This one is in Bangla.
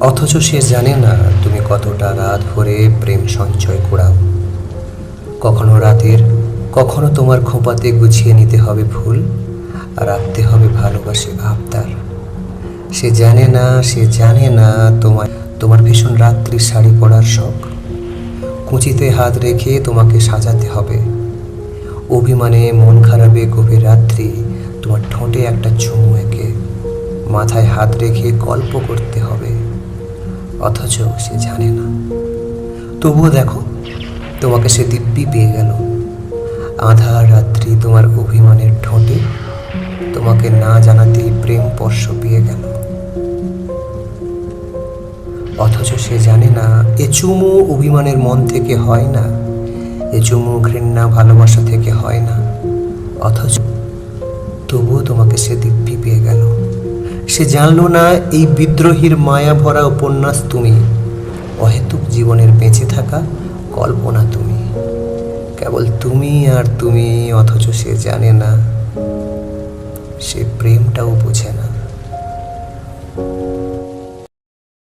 অথচ সে জানে না তুমি কতটা রাত ভরে প্রেম সঞ্চয় করাও। কখনো রাতের, কখনো তোমার খোঁপাতে গুছিয়ে নিতে হবে ফুল আর রাখতে হবে ভালোবাসে আবদার। সে জানে না, সে জানে না তোমার তোমার ভীষণ রাত্রির শাড়ি পরার শখ। কুঁচিতে হাত রেখে তোমাকে সাজাতে হবে। অভিমানে মন খারাপে গভীর রাত্রি, তোমার ঠোঁটে একটা চুমু এঁকে, মাথায় হাত রেখে গল্প করতে হবে। অথচ সে জানে না। তবুও দেখো, তোমাকে সে দিব্যি পেয়ে গেল। আধা রাত্রি তোমার অভিমানের ঠোঁটে, তোমাকে না জানাতেই প্রেম স্পর্শ পেয়ে গেল। অথচ সে জানে না, এ চুমু অভিমানের মন থেকে হয় না, এ চুমু ঘৃণা ভালোবাসা থেকে হয় না। অথচ তবুও তোমাকে সে দিব্যি পেয়ে গেল। সে জানল না, এই বিদ্রোহীর মায়া ভরা উপন্যাস তুমি। অহেতুক জীবনের বেঁচে থাকা কল্পনা তুমি। কেবল তুমি আর তুমি, অথচ সে জানে না, সে প্রেমটাও বোঝে না।